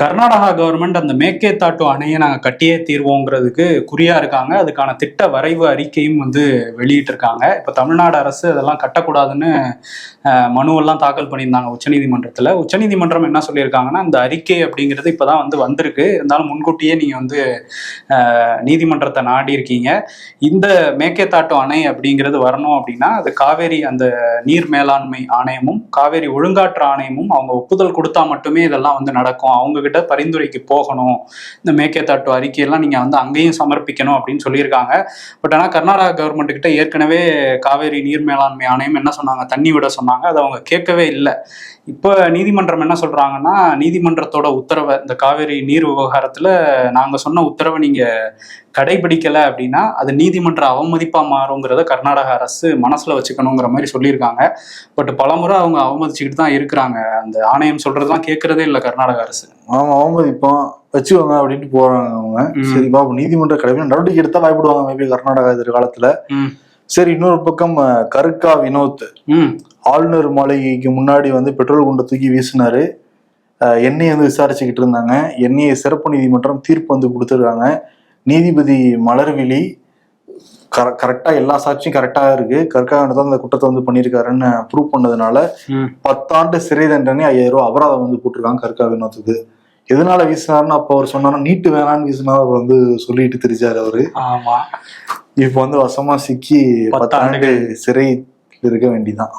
Karnataka government அந்த மேக்கேதாட்டு அணையை நாங்கள் கட்டியே தீர்வோங்கிறதுக்கு குறியா இருக்காங்க. அதுக்கான திட்ட வரைவு அறிக்கையும் வந்து வெளியிட்டிருக்காங்க. இப்போ தமிழ்நாடு அரசு அதெல்லாம் கட்டக்கூடாதுன்னு மனுவெல்லாம் தாக்கல் பண்ணியிருந்தாங்க உச்சநீதிமன்றத்தில். உச்சநீதிமன்றம் என்ன சொல்லியிருக்காங்கன்னா இந்த அறிக்கை அப்படிங்கிறது இப்போ தான் வந்து வந்திருக்கு. இருந்தாலும் முன்கூட்டியே நீங்கள் வந்து நீதிமன்றத்தை நாடி இருக்கீங்க இந்த மேக்கேதாட்டு அணை அப்படிங்கிறது வரணும் அப்படின்னா அது காவேரி அந்த நீர் மேலாண்மை ஆணையமும் காவேரி ஒழுங்காற்று ஆணையமும் அவங்க ஒப்புதல் கொடுத்தா மட்டுமே இதெல்லாம் வந்து நடக்கும். அவங்க கிட்ட பரிந்துரைக்கு போகணும். இந்த மேக்கேதாட்டு அறிக்கையெல்லாம் நீங்கள் வந்து அங்கேயும் சமர்ப்பிக்கணும் அப்படின்னு சொல்லியிருக்காங்க. பட் ஆனால் கர்நாடகா கவர்மெண்ட் கிட்ட ஏற்கனவே காவேரி நீர் மேலாண்மை ஆணையம் என்ன சொன்னாங்க? தண்ணி விட சொன்னாங்க. அதை அவங்க கேட்கவே இல்லை. இப்போ நீதிமன்றம் என்ன சொல்றாங்கன்னா நீதிமன்றத்தோட உத்தரவை இந்த காவேரி நீர் விவகாரத்தில் நாங்கள் சொன்ன உத்தரவை நீங்கள் கடைபிடிக்கல அப்படின்னா அது நீதிமன்ற அவமதிப்பா மாறுங்கிறத கர்நாடக அரசு மனசுல வச்சுக்கணுங்கிற மாதிரி சொல்லியிருக்காங்க. பட் பலமுறை அவங்க அவமதிச்சுக்கிட்டு தான் இருக்கிறாங்க. அந்த ஆணையம் சொல்றதெல்லாம் கேட்கறதே இல்லை கர்நாடக அரசு. ஆமா அவமதிப்போம் வச்சுக்கோங்க அப்படின்ட்டு போறாங்க அவங்க. சரி பாபு நீதிமன்ற கடமை நடவடிக்கை எடுத்தா பயப்படுவாங்க மேபி கர்நாடகா எதிர்காலத்துல. சரி இன்னொரு பக்கம் கருக்கா வினோத். ஆளுநர் மாளிகைக்கு முன்னாடி வந்து பெட்ரோல் குண்டை தூக்கி வீசினாரு. எண்ணெயை வந்து விசாரிச்சுக்கிட்டு இருந்தாங்க. எண்ணெயை சிறப்பு நீதிமன்றம் தீர்ப்பு வந்து கொடுத்துருக்காங்க. நீதிபதி மலர்விழி கர கரெக்டா எல்லா சாட்சியும் கரெக்டா இருக்கு. கற்கா தான் அந்த குற்றத்தை வந்து பண்ணியிருக்காருன்னு ப்ரூவ் பண்ணதுனால பத்தாண்டு சிறை தண்டனை ஐயாயிரம் ரூபாய் அபராதம் வந்து போட்டிருக்காங்க கற்கா வினோத்துக்கு எதனால வீசினாருன்னு அப்போ அவர் சொன்னாரு நீட்டு வேணான்னு வீசினா அவர் வந்து சொல்லிட்டு திரிச்சாரு அவரு. ஆமா. இப்போ வந்து வசமா சிக்கி. பத்தாண்டு சிறை இருக்க வேண்டிதான்.